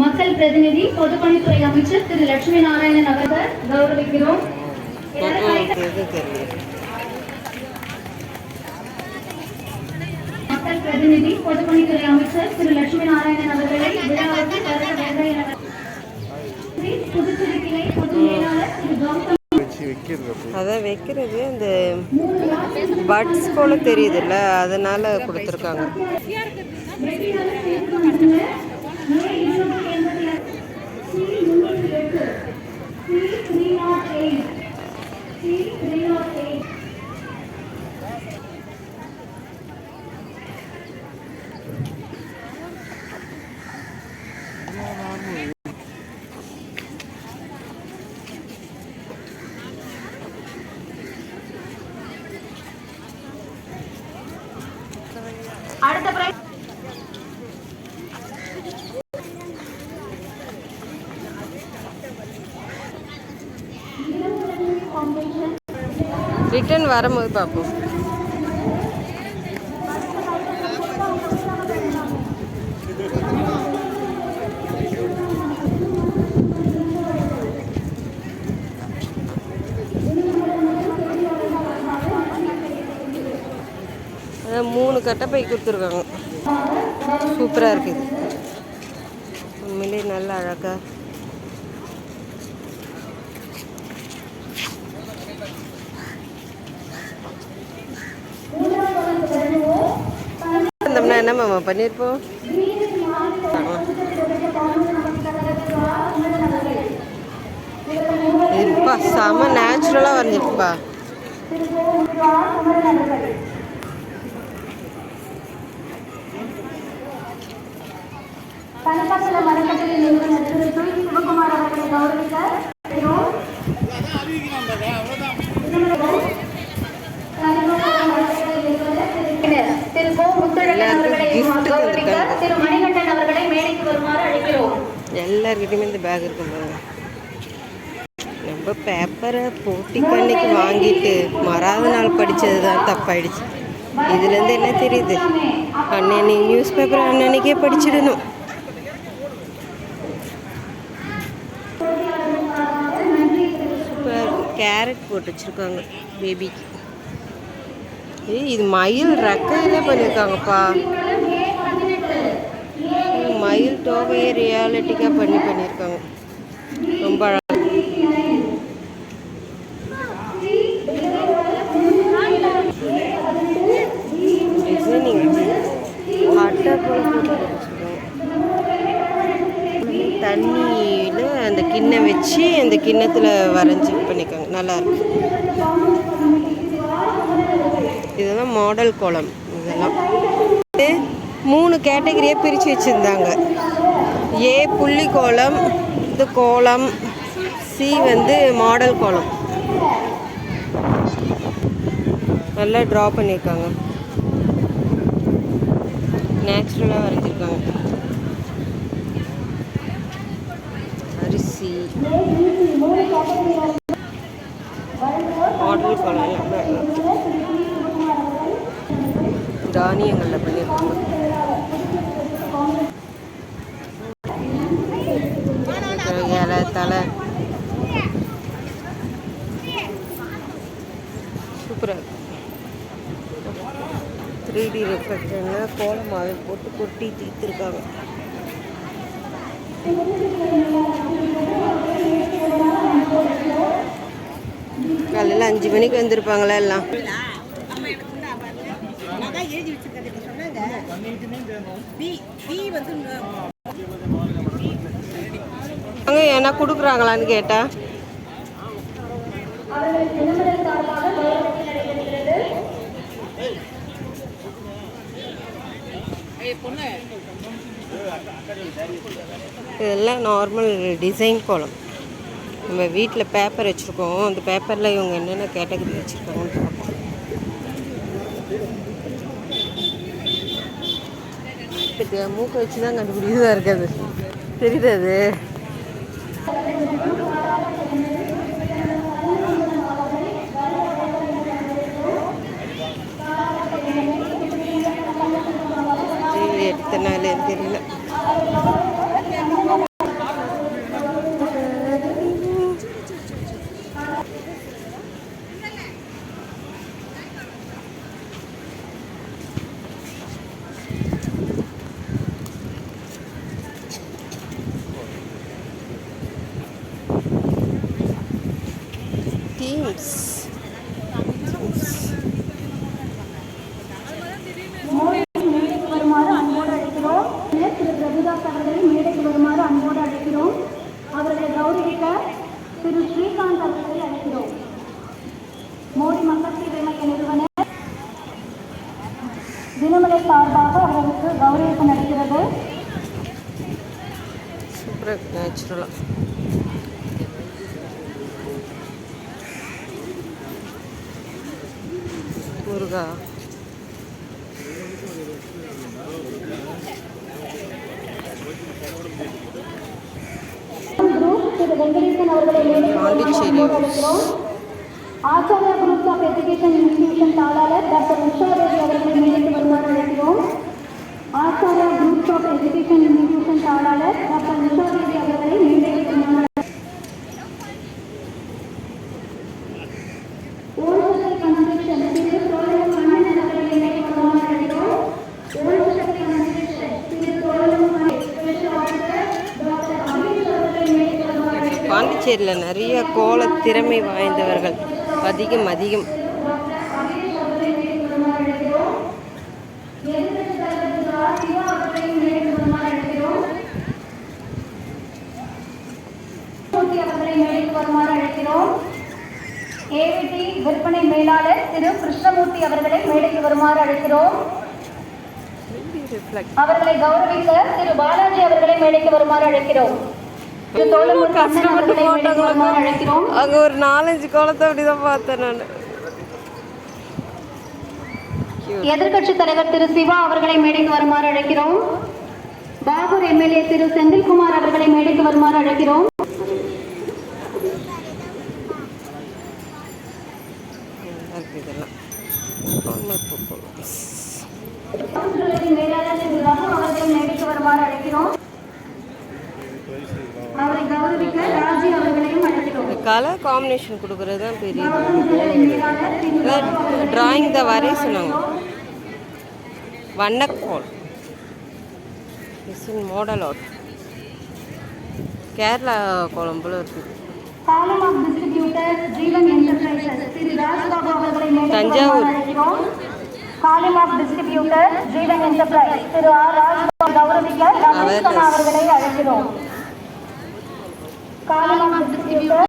மக்கள் பிரதிநிதி பொதுப்பணித்துறை அமைச்சர் திரு. லட்சுமி நாராயணன் அவர்கள் கௌரவிக்கிறோம். மக்கள் பிரதிநிதி பொதுப்பணித்துறை அமைச்சர் திரு. லட்சுமி நாராயணன் அவர்களை விழாவுக்கு புதுச்சேரி கிளை பொது மேலாளர் திரு. கௌதம் அதான் வைக்கிறது. அந்த பட்ஸ் போல தெரியுதுல்ல அதனால கொடுத்துருக்காங்க. அடுத்த பிரைஸ் ரிட்டர்ன் வரும்போது பார்ப்போம் அதான் மூணு கட்டப்பை கொடுத்துருக்காங்க. சூப்பராக இருக்குது. உண்மையிலே நல்லா அழகா. வந்தோம்னா என்ன மாமா பண்ணியிருப்போம்? இருப்பா செம நேச்சுரலாக வரைஞ்சிருப்பா. கனகாசல மரக்கட்டளை நிறுவனர் திரு துரை சிவகுமார் அவர்களை கௌரவிக்க. திரு கோ முத்தழகன் அவர்களை எல்லாருக்கும் gift கௌரவிக்க தந்திருக்காங்க. திரு மணிகண்டன் அவர்களை மேடைக்கு வருமாறு அழைக்கிறோம். எல்லார்கிட்டையுமே இந்த பேக் இருக்கும் பாருங்க. நம்ம பேப்பரை போட்டிக்கு அன்னைக்கு வாங்கிட்டு மறாத நாள் படித்தது தான் தப்பாயிடுச்சு இதுலேருந்து என்ன தெரியுது? அன்னன்னைக்கு நியூஸ் பேப்பர் அன்னன்னைக்கே படிச்சிடணும். கேரட் போட்டு வச்சுருக்காங்க பேபிக்கு ஏய் இது மயில் ரெக்கையில் பண்ணியிருக்காங்கப்பா மயில் தோகையை ரியாலிட்டிக்காக பண்ணி பண்ணியிருக்காங்க ரொம்ப டிசைனிங் அட்டை போட்டு தண்ணியில் அந்த கிண்ணம் வச்சு அந்த கிண்ணத்தில் வரைஞ்சி பண்ணியிருக்காங்க நல்லா இதெல்லாம் மாடல் கோலம். இதெல்லாம் இது மூணு கேட்டகரியாக பிரித்து வச்சுருந்தாங்க. ஏ புள்ளி கோலம் இது கோலம் சி வந்து மாடல் கோலம். நல்லா ட்ரா பண்ணியிருக்காங்க. நேச்சுரலாக வரைஞ்சிருக்காங்க. அரிசி. தானியங்களில் பண்ணியிருக்காங்க அப்புறம் இலை தலை சூப்பராக த்ரீ டி ரெஃப்ளெக்ஷனில் கோலமாவே போட்டு கொட்டி தீர்த்துருக்காங்க காலையில் அஞ்சு மணிக்கு வந்திருப்பாங்களா எல்லாம். அங்க ஏன்னா கொடுக்குறாங்களான்னு கேட்டா? இதெல்லாம் நார்மல் டிசைன் கோலம். நம்ம வீட்டில் பேப்பர் வச்சுருக்கோம். அந்த பேப்பரில் இவங்க என்னென்ன கேட்டகரி வச்சுருக்காங்கன்னு பார்ப்போம். மூக்கை வச்சு தான் கண்டுபிடிச்சதாக இருக்காது. தெரியுது அது? எத்தனை நாள் தெரியல ஜேம்ஸ் மேடைக்கு வருமாறு அன்போடு அழைக்கிறோம் திரு பிரபுதாஸ் அவர்களை மேடைக்கு வருமாறு அன்போடு அழைக்கிறோம் அவர்களை கௌரவிக்க திரு ஸ்ரீகாந்த் அவர்களை அழைக்கிறோம். மோடி மக்கள் சேவை நிறுவனர் தினமலை சார்பாக அவர்களுக்கு கௌரவிப்பு நடக்கிறது. சூப்பராக நேச்சுரலாக அழைக்கிறோம் Acharya group of education institution தாளாளர் டாக்டர் உஷா தேவி அவர்களை மேடைக்கு வருமாறு அழைக்கிறோம் Acharya group of education institution தாளாளர் பாண்டிச்சேரியில் நிறைய கோல திறமை வாய்ந்தவர்கள். அதிகம் அதிகம். மேடைக்கு வருமாறு அழைக்கிறோம் ஏவிடி விற்பனை மேலாளர் திரு கிருஷ்ணமூர்த்தி அவர்களை மேடைக்கு வருமாறு அழைக்கிறோம். அவர்களை கௌரவிக்க திரு பாலாஜி அவர்களை மேடைக்கு வருமாறு அழைக்கிறோம். வருமாறு அழைக்கிறோம் அங்கே ஒரு நாலஞ்சு கோலத்தை அப்படிதான் பார்த்தேன் நான். எதிர்க்கட்சி தலைவர் திரு சிவா அவர்களை மேடைக்கு வருமாறு அழைக்கிறோம். பாகூர் எம்எல்ஏ திரு செந்தில்குமார் அவர்களை மேடைக்கு வருமாறு அழைக்கிறோம். மேலாளர் அவர்களை மேடைக்கு வருமாறு அழைக்கிறோம் அவரை கௌரவிக்க ராஜி அவர்களையும் அழைக்கிறோம் இந்த கலர் காம்பினேஷன் கொடுக்குறது தான் பெரிய டிராயிங் தான் வரைய சொன்னாங்க. வண்ணக்கோல் is in model out Kerala கோலம் போல இருக்குது தஞ்சாவூர். அவர்களை அழைக்கிறோம்.